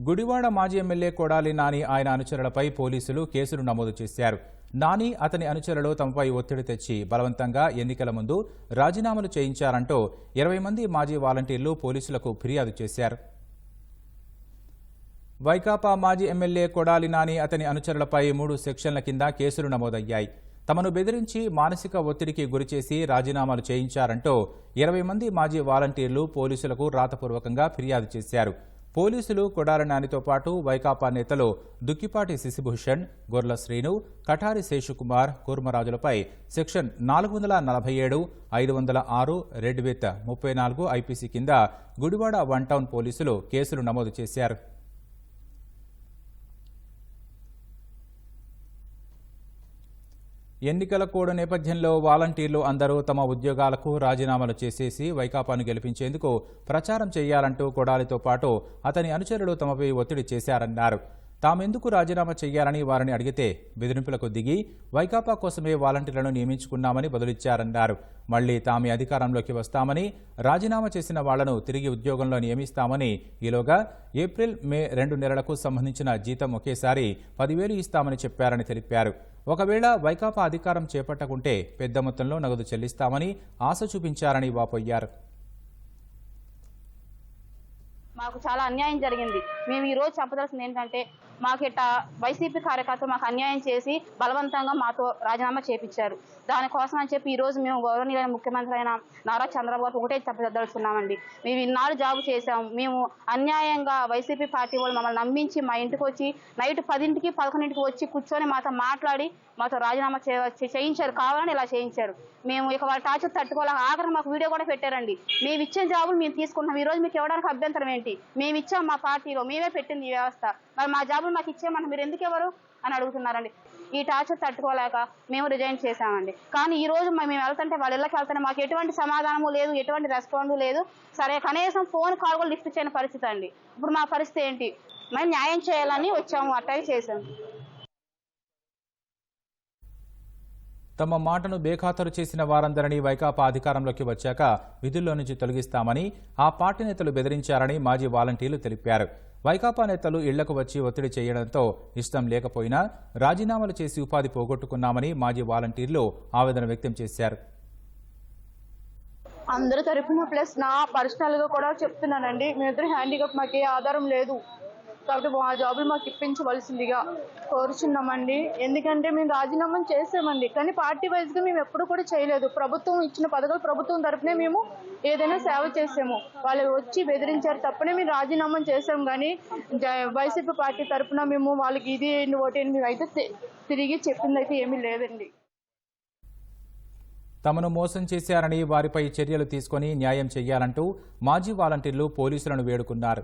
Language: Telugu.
గుడివాడ మాజీ ఎమ్మెల్యే కొడాలి నాని ఆయన అనుచరులపై పోలీసులు కేసులు నమోదు చేశారు. నాని అతని అనుచరులు తమపై ఒత్తిడి తెచ్చి బలవంతంగా ఎన్నికల ముందు రాజీనామాలు చేయించారంటూ ఇరవై మంది మాజీ వాలంటీర్లు పోలీసులకు ఫిర్యాదు చేశారు. వైకాపా మాజీ ఎమ్మెల్యే కొడాలి నాని అతని అనుచరులపై మూడు సెక్షన్ల కింద కేసులు నమోదయ్యాయి. తమను బెదిరించి మానసిక ఒత్తిడికి గురిచేసి రాజీనామాలు చేయించారంటూ ఇరవై మంది మాజీ వాలంటీర్లు పోలీసులకు రాతపూర్వకంగా ఫిర్యాదు చేశారు. పోలీసులు కొడాలి నానితో పాటు వైకాపా నేతలు దుక్కిపాటి శశిభూషణ్ గొర్ల శ్రీను కఠారి శేషుకుమార్ కూర్మరాజులపై సెక్షన్ నాలుగు వందల నలభై ఏడు ఐదు వందల ఆరు రెడ్ విత్ ముప్పై నాలుగు ఐపీసీ కింద గుడివాడ వన్ టౌన్ పోలీసులు కేసులు నమోదు చేశారు. ఎన్నికల కోడ్ నేపథ్యంలో వాలంటీర్లు అందరూ తమ ఉద్యోగాలకు రాజీనామాలు చేసేసి వైకాపాను గెలిపించేందుకు ప్రచారం చేయాలంటూ కొడాలితో పాటు అతని అనుచరులు తమపై ఒత్తిడి చేశారన్నారు. తామెందుకు రాజీనామా చేయాలని వారిని అడిగితే బెదిరింపులకు దిగి వైకాపా కోసమే వాలంటీర్లను నియమించుకున్నామని బదులిచ్చారన్నారు. మళ్ళీ తామే అధికారంలోకి వస్తామని రాజీనామా చేసిన వాళ్ళను తిరిగి ఉద్యోగంలో నియమిస్తామని ఈలోగా ఏప్రిల్ మే రెండు నెలలకు సంబంధించిన జీతం ఒకేసారి పదివేలు ఇస్తామని చెప్పారని తెలిపారు. ఒకవేళ వైకాపా అధికారం చేపట్టకుంటే పెద్ద మొత్తంలో నగదు చెల్లిస్తామని ఆశ చూపించారని వాపోయారు. మాకు చాలా అన్యాయం జరిగింది. మేము ఈ రోజు చెప్పదలసింది ఏంటంటే మాకు ఇట్లా వైసీపీ కార్యకర్తలు మాకు అన్యాయం చేసి బలవంతంగా మాతో రాజీనామా చేపించారు. దానికోసం అని చెప్పి ఈ రోజు మేము గౌరవనీయులైన ముఖ్యమంత్రి అయిన నారా చంద్రబాబు ఒకటే చెప్పదలుచుకున్నామండి మేము ఇన్నాళ్ళు జాబు చేశాము. మేము అన్యాయంగా వైసీపీ పార్టీ వాళ్ళు మమ్మల్ని నమ్మించి మా ఇంటికి వచ్చి నైట్ పదింటికి పదకొండింటికి వచ్చి కూర్చొని మాతో మాట్లాడి మాతో రాజీనామా చేయించారు. కావాలని ఇలా చేయించారు. మేము ఇక వాళ్ళ టార్చర్ తట్టుకోలేక ఆఖరి మాకు వీడియో కూడా పెట్టారండి. మేము ఇచ్చిన జాబులు మేము తీసుకుంటున్నాం. ఈ రోజు మీకు ఇవ్వడానికి అభ్యంతరం ఏంటి? మేము ఇచ్చాం మా పార్టీలో. మేమే పెట్టింది ఈ వ్యవస్థ. మరి మా జాబులు మాకు ఇచ్చేయమని మీరు ఎందుకు ఎవరు అని అడుగుతున్నారండి. ఈ టార్చర్ తట్టుకోలేక మేము రిజైన్ చేశామండి. కానీ ఈ రోజు మేము వెళ్తుంటే వాళ్ళ ఇళ్ళకి వెళ్తుంటే మాకు ఎటువంటి సమాధానము లేదు ఎటువంటి రెస్పాండ్ లేదు. సరే కనీసం ఫోన్ కాల్ కూడా లిఫ్ట్ చేయని పరిస్థితి అండి. ఇప్పుడు మా పరిస్థితి ఏంటి? మేము న్యాయం చేయాలని వచ్చాము అట్టాగే చేశాము తమ మాటను బేఖాతరు చేసిన వారందరినీ వైకాపా అధికారంలోకి వచ్చాక విధుల్లో నుంచి తొలగిస్తామని ఆ పార్టీ నేతలు బెదిరించారని మాజీ వాలంటీర్లు తెలిపారు. వైకాపా నేతలు ఇళ్ళకు వచ్చి ఒత్తిడి చేయడంతో ఇష్టం లేకపోయినా రాజీనామాలు చేసి ఉపాధి పోగొట్టుకున్నామని మాజీ వాలంటీర్లు ఆవేదన వ్యక్తం చేశారు. అందరి తరఫున ప్లస్ నా పర్సనల్గా కూడా చెప్తున్నానండి. మేమిద్దరు హ్యాండిక్యాప్ మాకు ఏ ఆధారం లేదు. కాబట్టి మా జాబులు మాకు ఇప్పించవలసిందిగా కోరుచున్నామండి. ఎందుకంటే మేము రాజీనామా చేసామండి. కానీ పార్టీ వైజ్గా మేము ఎప్పుడు కూడా చేయలేదు. ప్రభుత్వం ఇచ్చిన పథకాలు ప్రభుత్వం తరఫునే మేము ఏదైనా సేవ చేసాము. వాళ్ళు వచ్చి బెదిరించారు తప్పనే మేము రాజీనామా చేసాం. కానీ వైసీపీ పార్టీ తరఫున మేము వాళ్ళకి ఇది ఏంటి ఓటు మేము అయితే తిరిగి చెప్పింది అయితే ఏమీ లేదండి. తమను మోసం చేశారని వారిపై చర్యలు తీసుకొని న్యాయం చేయాలంటూ మాజీ వాలంటీర్లు పోలీసులను వేడుకున్నారు.